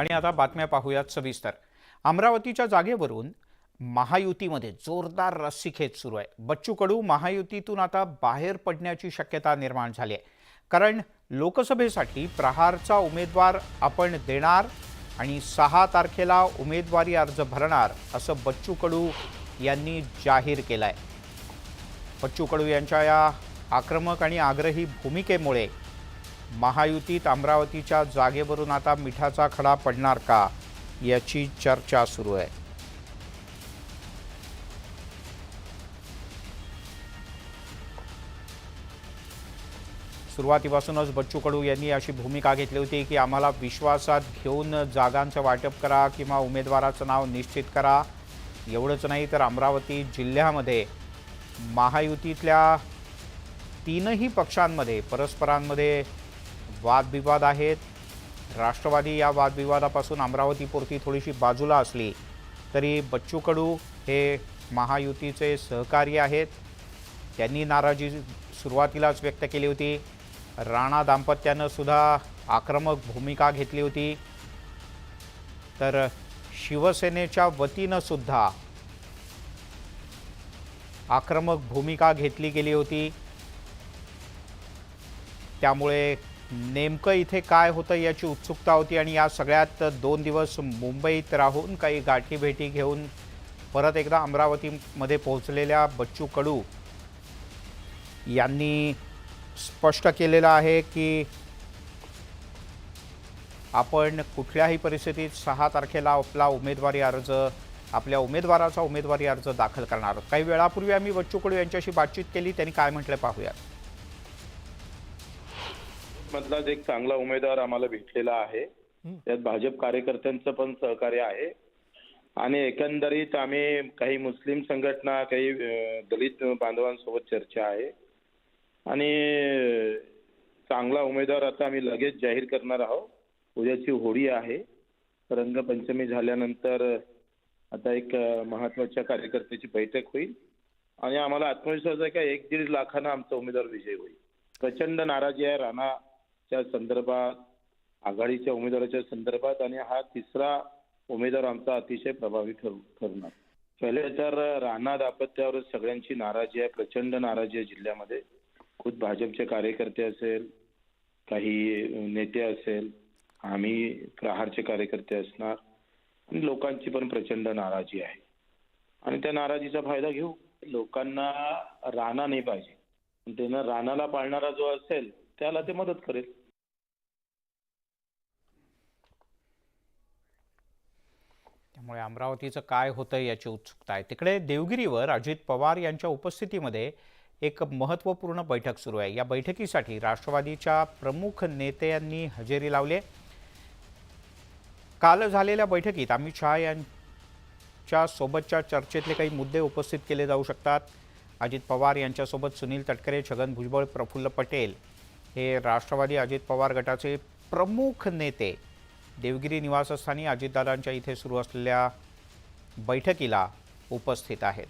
आणि आता बातम्या पाहूयात सविस्तर. अमरावतीच्या जागेवरून महायुतीमध्ये जोरदार रस्सीखेच सुरू आहे. बच्चू कडू महायुतीतून आता बाहेर पडण्याची शक्यता निर्माण झाली आहे. कारण लोकसभेसाठी प्रहारचा उमेदवार आपण देणार आणि सहा तारखेला उमेदवारी अर्ज भरणार असं बच्चू कडू यांनी जाहीर केलं आहे बच्चू कडू यांच्या या आक्रमक आणि आग्रही भूमिकेमुळे महायुतीत अमरावतीच्या जागेवरून आता मिठाचा खडा पडणार का याची चर्चा सुरू आहे. सुरुवातीपासूनच बच्चू कडू यांनी अशी भूमिका घेतली होती की आम्हाला विश्वासात घेऊन जागांचं वाटप करा किंवा उमेदवाराचं नाव निश्चित करा. एवढंच नाही तर अमरावती जिल्ह्यामध्ये महायुतीतल्या तीनही पक्षांमध्ये परस्परांमध्ये वादविवाद आहेत. राष्ट्रवादी या वादविवादापासून अमरावतीपुरती थोडीशी बाजूला असली तरी बच्चू कडू हे महायुतीचे सहकारी आहेत. त्यांनी नाराजी सुरुवातीलाच व्यक्त केली होती. राणा दाम्पत्यानं सुद्धा आक्रमक भूमिका घेतली होती. तर शिवसेनेच्या वतीनं सुद्धा आक्रमक भूमिका घेतली गेली होती. त्यामुळे नेमकं इथे काय होतं याची उत्सुकता होती आणि या सगळ्यात दोन दिवस मुंबईत राहून काही गाठीभेटी घेऊन परत एकदा अमरावतीमध्ये पोहोचलेल्या बच्चू कडू यांनी स्पष्ट केलेलं आहे की आपण कुठल्याही परिस्थितीत सहा तारखेला आपला उमेदवारी अर्ज आपल्या उमेदवाराचा उमेदवारी अर्ज दाखल करणार आहोत. काही वेळापूर्वी आम्ही बच्चू कडू यांच्याशी बातचीत केली त्यांनी काय म्हटलं पाहूयात. मधलाच एक चांगला उमेदवार आम्हाला भेटलेला आहे त्यात भाजप कार्यकर्त्यांचं पण सहकार्य आहे. आणि एकंदरीत आम्ही काही मुस्लिम संघटना काही दलित बांधवांसोबत चर्चा आहे. आणि चांगला उमेदवार आता आम्ही लगेच जाहीर करणार आहोत. उद्याची होळी आहे. रंगपंचमी झाल्यानंतर आता एक महत्त्वाच्या कार्यकर्त्याची बैठक होईल. आणि आम्हाला आत्मविश्वास आहे का एक दीड लाखानं आमचा उमेदवार विजय होईल. प्रचंड नाराजी आहे. च्या संदर्भात आघाडीच्या उमेदवाराच्या संदर्भात आणि हा तिसरा उमेदवार आमचा अतिशय प्रभावी ठरू ठरणार. पहिले तर राणा दापत्यावर सगळ्यांची नाराजी आहे प्रचंड नाराजी आहे जिल्ह्यामध्ये. खुद भाजपचे कार्यकर्ते असेल काही नेते असेल आम्ही प्रहारचे कार्यकर्ते असणार आणि लोकांची पण प्रचंड नाराजी आहे. आणि त्या नाराजीचा फायदा घेऊ. लोकांना राणा नाही पाहिजे. पण राणाला पाळणारा जो असेल त्याला ते मदत करेल. त्यामुळे अमरावतीचं काय होतं याची उत्सुकता आहे. तिकडे देवगिरीवर अजित पवार यांच्या उपस्थितीमध्ये एक महत्त्वपूर्ण बैठक सुरू आहे. या बैठकीसाठी राष्ट्रवादीच्या प्रमुख नेत्यांनी हजेरी लावली काल झालेल्या बैठकीत अमित शहा यांच्या सोबतच्या चर्चेतले काही मुद्दे उपस्थित केले जाऊ शकतात. अजित पवार यांच्यासोबत सुनील तटकरे छगन भुजबळ प्रफुल्ल पटेल हे राष्ट्रवादी अजित पवार गटाचे प्रमुख नेते देवगिरी निवासस्थानी अजितदादांच्या इथे सुरू असलेल्या बैठकीला उपस्थित आहेत.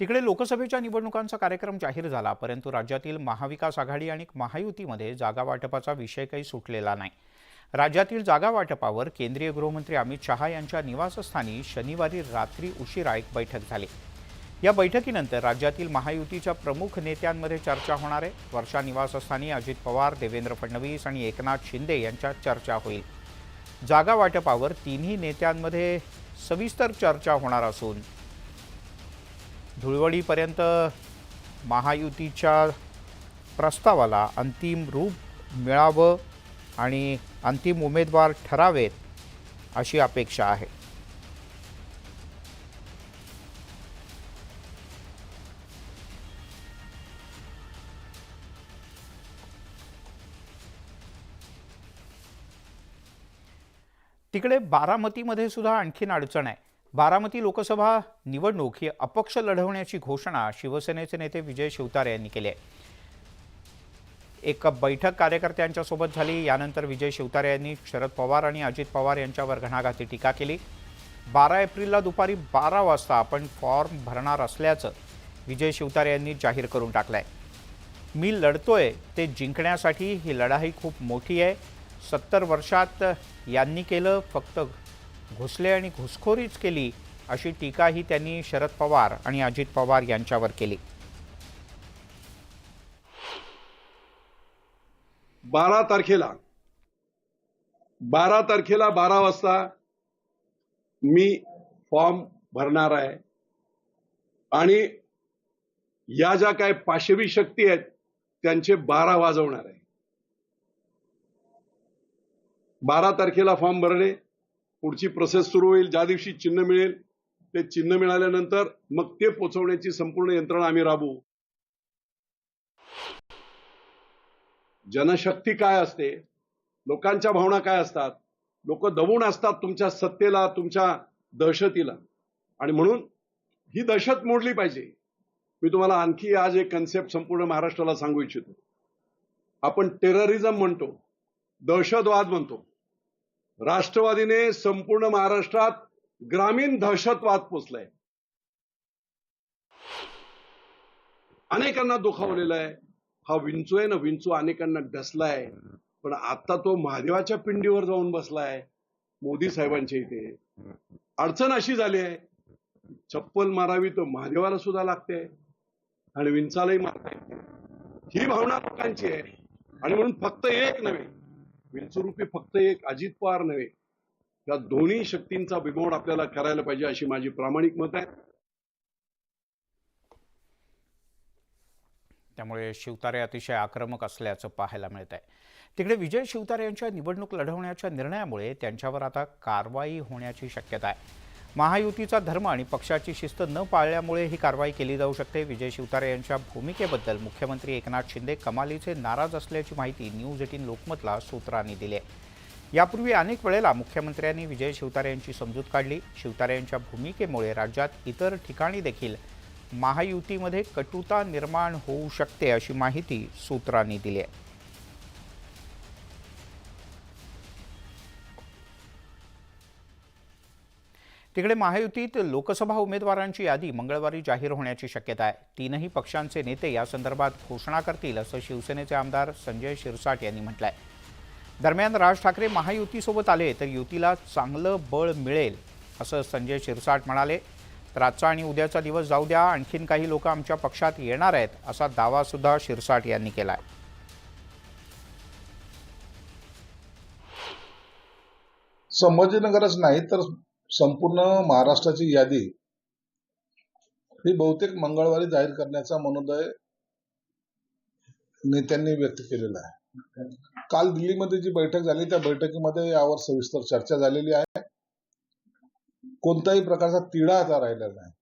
तिकडे लोकसभेच्या निवडणुकांचा कार्यक्रम जाहीर झाला परंतु राज्यातील महाविकास आघाडी आणि महायुतीमध्ये जागा वाटपाचा विषय काही सुटलेला नाही. राज्यातील जागा वाटपावर केंद्रीय गृहमंत्री अमित शहा यांच्या निवासस्थानी शनिवारी रात्री उशिरा एक बैठक झाली. या बैठकीनंतर राज्यातील महायुतीच्या प्रमुख नेत्यांमध्ये चर्चा होणार आहे. वर्षा निवासस्थानी अजित पवार देवेंद्र फडणवीस आणि एकनाथ शिंदे यांच्यात चर्चा होईल. जागा वाटपावर तिन्ही नेत्यांमध्ये सविस्तर चर्चा होणार असून धुळवडीपर्यंत महायुतीच्या प्रस्तावाला अंतिम रूप मिळावं आणि अंतिम उमेदवार ठरावेत अशी अपेक्षा आहे. तिकडे बारामतीमध्ये सुद्धा आणखीन अडचण आहे. बारामती लोकसभा निवडणूक ही अपक्ष लढवण्याची घोषणा शिवसेनेचे नेते विजय शिवतारे यांनी केली आहे. एक बैठक कार्यकर्त्यांच्या सोबत झाली. यानंतर विजय शिवतारे यांनी शरद पवार आणि अजित पवार यांच्यावर घणाघाती टीका केली. बारा एप्रिलला दुपारी बारा वाजता आपण फॉर्म भरणार असल्याचं विजय शिवतारे यांनी जाहीर करून टाकलं आहे मी लढतोय ते जिंकण्यासाठी ही लढाई खूप मोठी आहे. सत्तर वर्षात यांनी केलं फक्त घुसले आणि घुसखोरीच केली अशी टीकाही त्यांनी शरद पवार आणि अजित पवार यांच्यावर केली. बारा तारखेला बारा तारखेला बारा वाजता मी फॉर्म भरणार आहे. आणि या ज्या काय पाशवी शक्ती आहेत त्यांचे बारा वाजवणार आहे. बारा तारखेला फॉर्म भरणे पुढची प्रोसेस सुरू होईल ज्या दिवशी चिन्ह मिळेल ते चिन्ह मिळाल्यानंतर मग ते पोचवण्याची संपूर्ण यंत्रणा आम्ही राबवू. जनशक्ती काय असते? लोकांच्या भावना काय असतात? लोक दबून असतात तुमच्या सत्तेला तुमच्या दहशतीला. आणि म्हणून ही दहशत मोडली पाहिजे. मी तुम्हाला आणखी आज एक कन्सेप्ट संपूर्ण महाराष्ट्राला सांगू इच्छितो. आपण टेररिझम म्हणतो. दहशतवाद म्हणतो. राष्ट्रवादीने संपूर्ण महाराष्ट्रात ग्रामीण दहशतवाद पोचलाय अनेकांना दुखावलेला आहे. हा विंचू आहे ना विंचू अनेकांना डसलाय. पण आता तो महादेवाच्या पिंडीवर जाऊन बसलाय मोदी साहेबांच्या इथे. अडचण अशी झाली आहे चप्पल मारावी तर महादेवाला सुद्धा लागते आणि विंचालाही मारता येते ही भावना लोकांची आहे. आणि म्हणून फक्त एक नव्हे विंचुरूपी फक्त एक अजित पवार नव्हे. या दोन्ही शक्तींचा बिमोड आपल्याला करायला पाहिजे अशी माझी प्रामाणिक मत आहे. त्यामुळे शिवतारे अतिशय आक्रमक असल्याचं पाहायला मिळत आहे तिकडे विजय शिवतारे यांच्या निवडणूक लढवण्याच्या निर्णयामुळे त्यांच्यावर आता कारवाई होण्याची शक्यता आहे. महायुतीचा धर्म आणि पक्षाची शिस्त न पाळल्यामुळे ही कारवाई केली जाऊ शकते. विजय शिवतारे यांच्या भूमिकेबद्दल मुख्यमंत्री एकनाथ शिंदे कमालीचे नाराज असल्याची माहिती न्यूज एटीन लोकमतला सूत्रांनी दिली आहे. यापूर्वी अनेक वेळेला मुख्यमंत्र्यांनी विजय शिवतारे यांची समजूत काढली. शिवतारे यांच्या भूमिकेमुळे राज्यात इतर ठिकाणी देखील महायुतीमध्ये कटुता निर्माण होऊ शकते अशी माहिती सूत्रांनी दिली आहे. तिकडे महायुतीत लोकसभा उमेदवारांची यादी मंगळवारी जाहीर होण्याची शक्यता आहे. तीनही पक्षांचे नेते या संदर्भात घोषणा करतील असं शिवसेनेचे आमदार संजय शिरसाट यांनी म्हटलंय. दरम्यान राज ठाकरे महायुतीसोबत आले तर युतीला चांगलं बळ मिळेल असं संजय शिरसाट म्हणाले. तर आजचा आणि उद्याचा दिवस जाऊ द्या आणखीन काही लोक आमच्या पक्षात येणार आहेत असा दावा सुद्धा शिरसाट यांनी केला आहे संभाजीनगरच नाही तर संपूर्ण महाराष्ट्राची यादी ही बहुतेक मंगळवारी जाहीर करण्याचा मनोदय नेत्यांनी व्यक्त केलेला आहे. काल दिल्लीमध्ये जी बैठक झाली त्या बैठकीमध्ये यावर सविस्तर चर्चा झालेली आहे. कोणत्याही प्रकारचा तिढा आता राहिला नाही.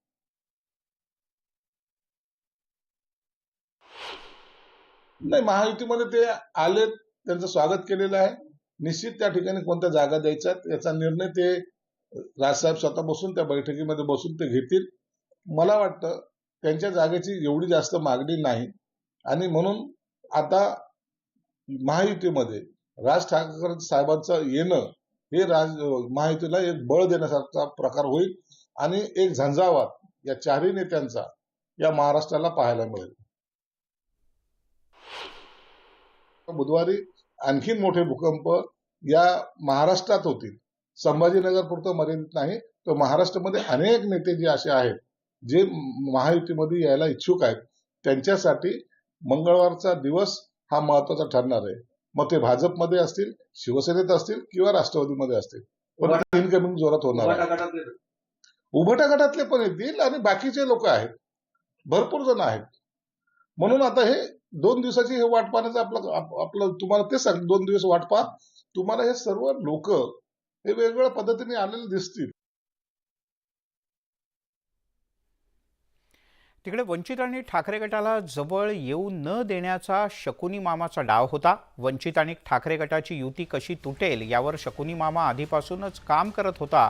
नाही महायुतीमध्ये ते आले त्यांचं स्वागत केलेलं आहे. निश्चित त्या ठिकाणी कोणत्या जागा द्यायच्या याचा निर्णय ते राजसाहेब स्वतः बसून त्या बैठकीमध्ये बसून ते घेतील. मला वाटतं त्यांच्या जागेची एवढी जास्त मागणी नाही. आणि म्हणून आता महायुतीमध्ये राज ठाकरे साहेबांचं येणं हे राज महायुतीला एक बळ देण्यासारखा प्रकार होईल आणि एक झंझावात या चारही नेत्यांचा या महाराष्ट्राला पाहायला मिळेल. बुधवारी आणखीन मोठे भूकंप या महाराष्ट्रात होतील. संभाजीनगर पुरतं मर्यादित नाही. तर महाराष्ट्रामध्ये अनेक नेते जे असे आहेत जे महायुतीमध्ये यायला इच्छुक आहेत त्यांच्यासाठी मंगळवारचा दिवस हा महत्त्वाचा ठरणार आहे. मग ते भाजपमध्ये असतील शिवसेनेत असतील किंवा राष्ट्रवादीमध्ये असतील. पण इनकमिंग जोरात होणार आहे. उभटा गटातले. पण येतील आणि बाकीचे लोक आहेत. भरपूर जण आहेत. म्हणून आता हे दोन दिवसाची हे वाट पाहण्याचं आपलं आप- आपलं तुम्हाला तेच सांग दोन दिवस वाट पहा. तुम्हाला हे सर्व लोक हे वेगवेगळ्या पद्धतीने आलेले दिसतील. तिकडे वंचित आणि ठाकरे गटाला जवळ येऊ न देण्याचा शकुनी मामाचा डाव होता. वंचित आणि ठाकरे गटाची युती कशी तुटेल यावर शकुनी मामा आधीपासूनच काम करत होता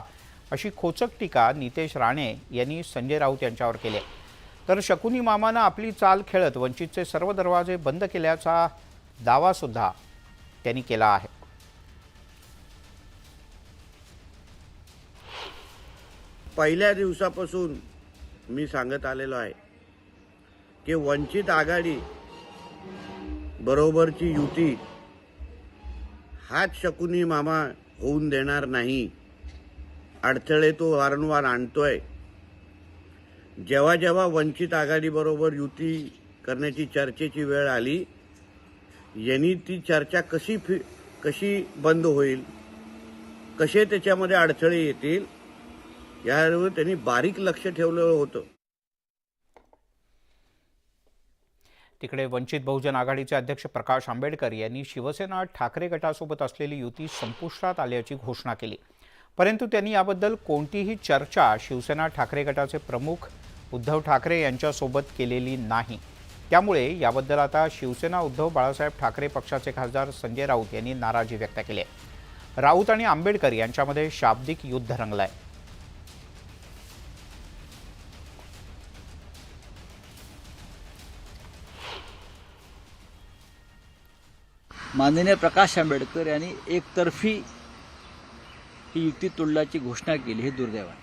अशी खोचक टीका नितेश राणे यांनी संजय राऊत यांच्यावर केली तर शकुनी मामानं आपली चाल खेळत वंचितचे सर्व दरवाजे बंद केल्याचा दावासुद्धा त्यांनी केला आहे. पहिल्या दिवसापासून मी सांगत आलेलो आहे की वंचित आघाडी बरोबरची युती हाच शकुनी मामा होऊन देणार नाही. अडथळे तो वारंवार आणतोय. जेव्हा जेव्हा वंचित आघाडीबरोबर युती करण्याची चर्चेची वेळ आली यांनी ती चर्चा कशी फि कशी बंद होईल? कसे त्याच्यामध्ये अडथळे येतील? यावर त्यांनी बारीक लक्ष ठेवलं होतं. तिकडे वंचित बहुजन आघाडीचे अध्यक्ष प्रकाश आंबेडकर यांनी शिवसेना ठाकरे गटासोबत असलेली युती संपुष्टात आल्याची घोषणा केली. परंतु त्यांनी याबद्दल कोणतीही चर्चा शिवसेना ठाकरे गटाचे प्रमुख उद्धव ठाकरे यांच्यासोबत केलेली नाही. त्यामुळे याबद्दल आता शिवसेना उद्धव बाळासाहेब ठाकरे पक्षाचे खासदार संजय राऊत यांनी नाराजी व्यक्त केली आहे. राऊत आणि आंबेडकर यांच्यामध्ये शाब्दिक युद्ध रंगलंय. माननीय प्रकाश आंबेडकर यांनी एकतर्फी ही युती तोडल्याची घोषणा केली हे दुर्दैव आहे.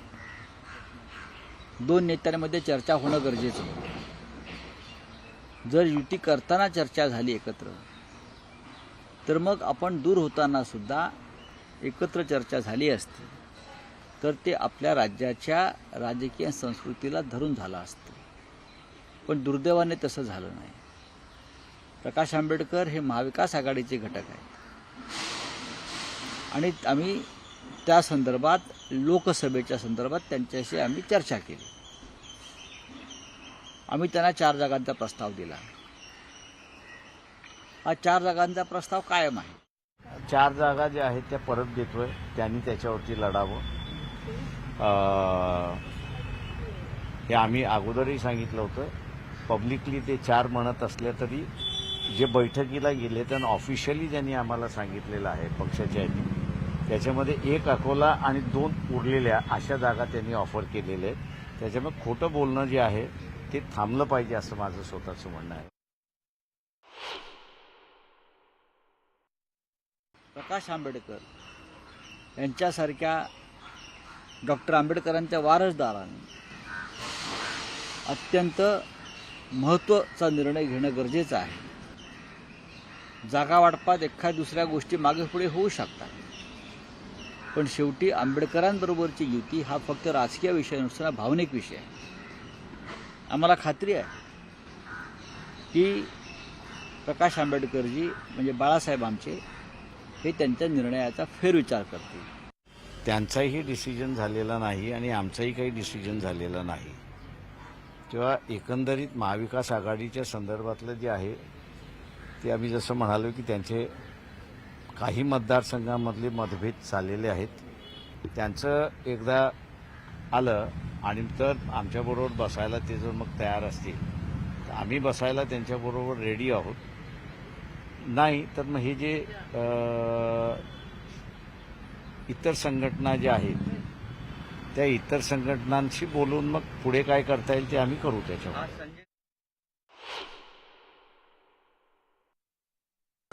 दोन नेत्यांमध्ये चर्चा होणं गरजेचं होतं जर युती करताना चर्चा झाली एकत्र तर मग आपण दूर होताना सुद्धा एकत्र चर्चा झाली असती तर ते आपल्या राज्याच्या राजकीय संस्कृतीला धरून झालं असतं. पण दुर्दैवाने तसं झालं नाही. प्रकाश आंबेडकर हे महाविकास आघाडीचे घटक आहेत. आणि आम्ही त्या संदर्भात लोकसभेच्या संदर्भात त्यांच्याशी आम्ही चर्चा केली. आम्ही त्यांना चार जागांचा प्रस्ताव दिला. हा चार जागांचा प्रस्ताव कायम आहे. चार जागा ज्या आहेत त्या परत देतोय. त्यांनी त्याच्यावरती लढावं. हे आम्ही अगोदरही सांगितलं होतं. पब्लिकली ते चार म्हणत असले तरी जे बैठकीला गेले त्यांना ऑफिशियली ज्यांनी आम्हाला सांगितलेलं आहे पक्षाच्या यांनी. त्याच्यामध्ये एक अकोला आणि दोन उरलेल्या अशा जागा त्यांनी ऑफर केलेल्या आहेत. त्याच्यामुळे खोटं बोलणं जे आहे ते थांबलं पाहिजे असं माझं स्वतःचं म्हणणं आहे. प्रकाश आंबेडकर यांच्यासारख्या डॉक्टर आंबेडकरांच्या वारसदारांनी अत्यंत महत्त्वाचा निर्णय घेणं गरजेचं आहे. जागा वाटपात एखाद्या दुसऱ्या गोष्टी मागे पुढे होऊ शकतात. पण शेवटी आंबेडकरांबरोबरची युती हा फक्त राजकीय विषय नसताना भावनिक विषय आहे. आम्हाला खात्री आहे की प्रकाश आंबेडकरजी म्हणजे बाळासाहेब आमचे हे त्यांच्या निर्णयाचा फेरविचार करतील. त्यांचाही डिसिजन झालेला नाही आणि आमचाही काही डिसिजन झालेला नाही. तेव्हा एकंदरीत महाविकास आघाडीच्या संदर्भातलं जे आहे ते आम्ही जसं म्हणालो की त्यांचे काही मतदारसंघामधले मतभेद चाललेले आहेत. त्यांचं एकदा आलं आणि तर आमच्याबरोबर बसायला ते जर मग तयार असतील तर आम्ही बसायला त्यांच्याबरोबर रेडी आहोत. नाही तर मग हे जे इतर संघटना ज्या आहेत त्या इतर संघटनांशी बोलून मग पुढे काय करता येईल ते आम्ही करू त्याच्यावर.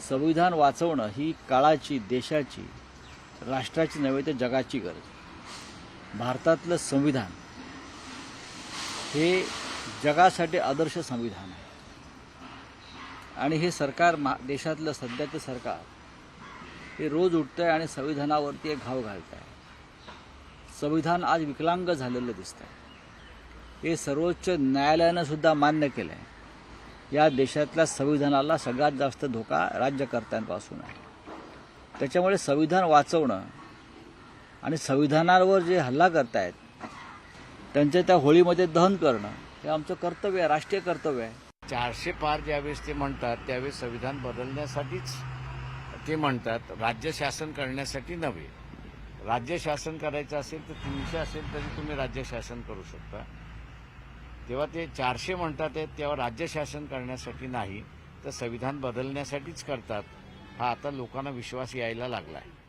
संविधान वाचवणं ही काळाची देशाची राष्ट्राची नव्हे तर जगाची गरज. भारतातलं संविधान हे जगासाठी आदर्श संविधान आहे. आणि हे सरकार मा देशातलं सध्याचं सरकार हे रोज उठतं आहे आणि संविधानावरती एक घाव घालत आहे संविधान आज विकलांग झालेलं दिसतं आहे हे सर्वोच्च न्यायालयानं सुद्धा मान्य केलं आहे या देशातल्या संविधानाला सगळ्यात जास्त धोका राज्यकर्त्यांपासून आहे. त्याच्यामुळे संविधान वाचवणं आणि संविधानावर जे हल्ला करतायत त्यांच्या त्या होळीमध्ये दहन करणं हे आमचं कर्तव्य आहे राष्ट्रीय कर्तव्य आहे. चारशे पार ज्यावेळेस ते म्हणतात त्यावेळेस संविधान बदलण्यासाठीच ते म्हणतात राज्य शासन करण्यासाठी नव्हे. राज्य शासन करायचं असेल तर तीनशे असेल तरी तुम्ही राज्य शासन करू शकता. तेव्हा ते चारशे म्हणतात आहेत तेव्हा राज्य शासन करण्यासाठी नाही तर संविधान बदलण्यासाठीच करतात. हा आता लोकांना विश्वास यायला लागला आहे